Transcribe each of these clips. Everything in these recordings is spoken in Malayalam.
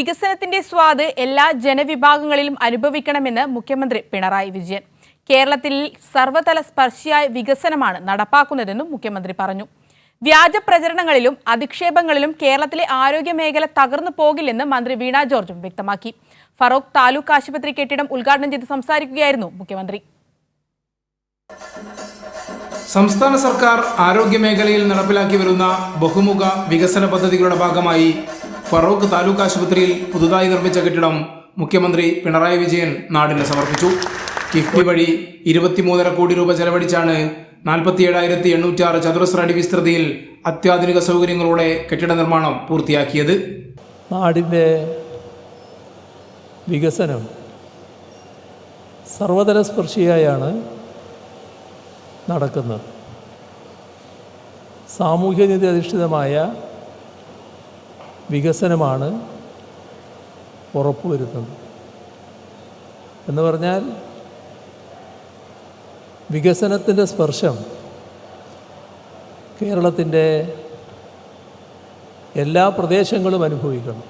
വികസനത്തിന്റെ സ്വാദ് എല്ലാ ജനവിഭാഗങ്ങളിലും അനുഭവിക്കണമെന്ന് മുഖ്യമന്ത്രി പിണറായി വിജയൻ. കേരളത്തിൽ സർവതല സ്പർശിയായ വികസനമാണ് നടപ്പാക്കുന്നതെന്നും മുഖ്യമന്ത്രി പറഞ്ഞു. വ്യാജ പ്രചരണങ്ങളിലും അധിക്ഷേപങ്ങളിലും കേരളത്തിലെ ആരോഗ്യ മേഖല തകർന്നു പോകില്ലെന്ന് മന്ത്രി വീണ ജോർജും വ്യക്തമാക്കി. ഫറോക്ക് താലൂക്ക് ആശുപത്രി കെട്ടിടം ഉദ്ഘാടനം ചെയ്ത് സംസാരിക്കുകയായിരുന്നു മുഖ്യമന്ത്രി. സംസ്ഥാന സർക്കാർ ആരോഗ്യ മേഖലയിൽ നടപ്പിലാക്കി വരുന്ന ബഹുമുഖ വികസന പദ്ധതികളുടെ ഭാഗമായി ഫറൂഖ് താലൂക്ക് ആശുപത്രിയിൽ പുതുതായി നിർമ്മിച്ച കെട്ടിടം മുഖ്യമന്ത്രി പിണറായി വിജയൻ നാടിന് സമർപ്പിച്ചു. കിഫ്ബി വഴി ഇരുപത്തിമൂന്നര കോടി രൂപ ചെലവഴിച്ചാണ് നാൽപ്പത്തിയേഴായിരത്തി എണ്ണൂറ്റാറ് ചതുരശ്ര അടി വിസ്തൃതിയിൽ അത്യാധുനിക സൗകര്യങ്ങളോടെ കെട്ടിട നിർമ്മാണം പൂർത്തിയാക്കിയത്. നാടിന്റെ വികസനം സർവതല സ്പർശിയായാണ് നടക്കുന്നത്. സാമൂഹ്യനീതി അധിഷ്ഠിതമായ വികസനമാണ് ഉറപ്പുവരുത്തുന്നത്. എന്ന് പറഞ്ഞാൽ വികസനത്തിന്റെ സ്പർശം കേരളത്തിന്റെ എല്ലാ പ്രദേശങ്ങളും അനുഭവിക്കണം.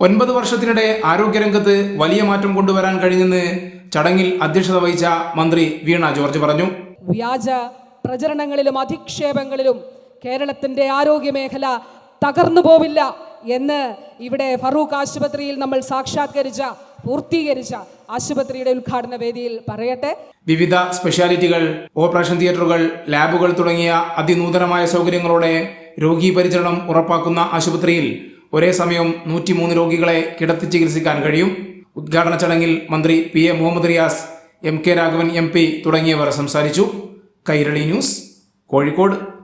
ഒൻപത് വർഷത്തിനിടെ ആരോഗ്യരംഗത്ത് വലിയ മാറ്റം കൊണ്ടുവരാൻ കഴിഞ്ഞെന്ന് ചടങ്ങിൽ അധ്യക്ഷത വഹിച്ച മന്ത്രി വീണ ജോർജ് പറഞ്ഞു. വ്യാജ പ്രചരണങ്ങളിലും അധിക്ഷേപങ്ങളിലും കേരളത്തിന്റെ ആരോഗ്യമേഖല തകർന്നു പോവില്ല. എന്ന് ഇവിടെ ഫറൂഖ് ആശുപത്രിയിൽ നമ്മൾ സാക്ഷാത്കരിച്ച പൂർത്തീകരിച്ച ആശുപത്രിയുടെ ഉദ്ഘാടന വേദിയിൽ പറയട്ടെ. വിവിധ സ്പെഷ്യാലിറ്റികൾ ഓപ്പറേഷൻ തിയേറ്ററുകൾ ലാബുകൾ തുടങ്ങിയ അതിനൂതനമായ സൗകര്യങ്ങളോടെ രോഗീ പരിചരണം ഉറപ്പാക്കുന്ന ആശുപത്രിയിൽ ഒരേ സമയം നൂറ്റിമൂന്ന് രോഗികളെ കിടത്തി ചികിത്സിക്കാൻ കഴിയും. ഉദ്ഘാടന ചടങ്ങിൽ മന്ത്രി P A Muhammad Riyas M K Raghavan M P തുടങ്ങിയവർ സംസാരിച്ചു. കൈരളി ന്യൂസ് കോഴിക്കോട്.